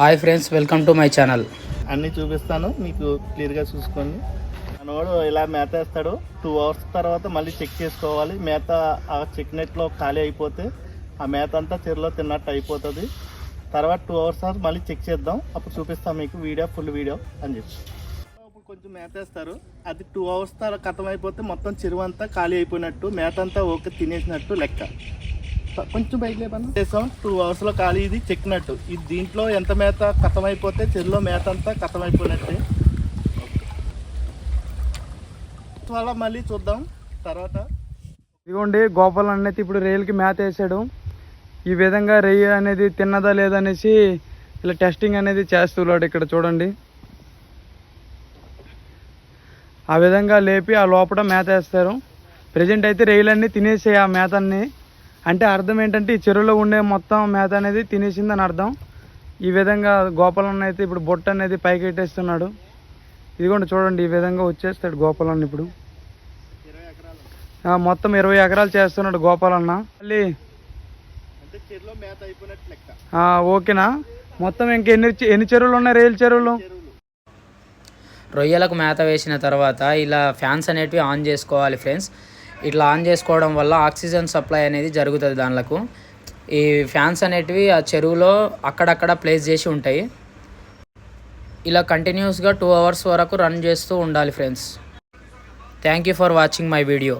Hi friends welcome to my channel. అన్నీ చూపిస్తాను మీకు క్లియర్గా చూసుకోండి మనవాడు ఇలా మేత వేస్తాడు. టూ అవర్స్ తర్వాత మళ్ళీ చెక్ చేసుకోవాలి. మేత ఆ చెక్ నెట్లో ఖాళీ అయిపోతే ఆ మేత అంతా చెరులో తిన్నట్టు అయిపోతుంది. తర్వాత టూ అవర్స్ తర్వాత మళ్ళీ చెక్ చేద్దాం. అప్పుడు చూపిస్తాం మీకు వీడియో ఫుల్ వీడియో అని చెప్పి. ఇప్పుడు కొంచెం మేత వేస్తారు. అది టూ అవర్స్ తర్వాత కథం అయిపోతే మొత్తం చెరువు అంతా ఖాళీ అయిపోయినట్టు మేత అంతా ఓకే తినేసినట్టు లెక్క. కొంచెం బయట లేపన్నా చేసాం. టూ అవర్స్లో ఖాళీ ఇది చెక్కినట్టు. ఇది దీంట్లో ఎంత మేత కథం అయిపోతే చెరులో మేత అంతా కథం అయిపోయినట్టే త్వరలో మళ్ళీ చూద్దాం. తర్వాత ఇదిగోండి గోపాల్ అనేది ఇప్పుడు రైలుకి మేత వేసాడు. ఈ విధంగా రెయ్యి అనేది తిన్నదా లేదనేసి ఇలా టెస్టింగ్ అనేది చేస్తున్నాడు ఇక్కడ చూడండి. ఆ విధంగా లేపి ఆ లోపల మేత వేస్తారు. ప్రజెంట్ అయితే రైలన్నీ తినేసాయి ఆ మేతన్ని. అంటే అర్థం ఏంటంటే ఈ చెరువులో ఉండే మొత్తం మేత అనేది తినేసిందని అర్థం. ఈ విధంగా గోపాలన్న అయితే ఇప్పుడు బొట్ట అనేది పైకి ఎట్టేస్తున్నాడు. ఇదిగోండి చూడండి ఈ విధంగా వచ్చేస్తాడు గోపాలన్న ఇప్పుడు. ఇరవై ఎకరాలు ఆ, మొత్తం ఇరవై ఎకరాలు చేస్తున్నాడు గోపాలన్న. మళ్ళీ ఓకేనా? మొత్తం ఇంక ఎన్ని చెరువులు ఉన్నాయి? రైలు చెరువులు చెరువులు? రొయ్యలకు మేత వేసిన తర్వాత ఇలా ఫ్యాన్స్ అనేటివి ఆన్ చేసుకోవాలి ఫ్రెండ్స్. ఇట్లా ఆన్ చేసుకోవడం వల్ల ఆక్సిజన్ సప్లై అనేది జరుగుతుంది దానిలకు. ఈ ఫ్యాన్స్ అనేటివి ఆ చెరువులో అక్కడక్కడ ప్లేస్ చేసి ఉంటాయి. ఇలా కంటిన్యూస్గా టూ అవర్స్ వరకు రన్ చేస్తూ ఉండాలి friends thank you for watching my video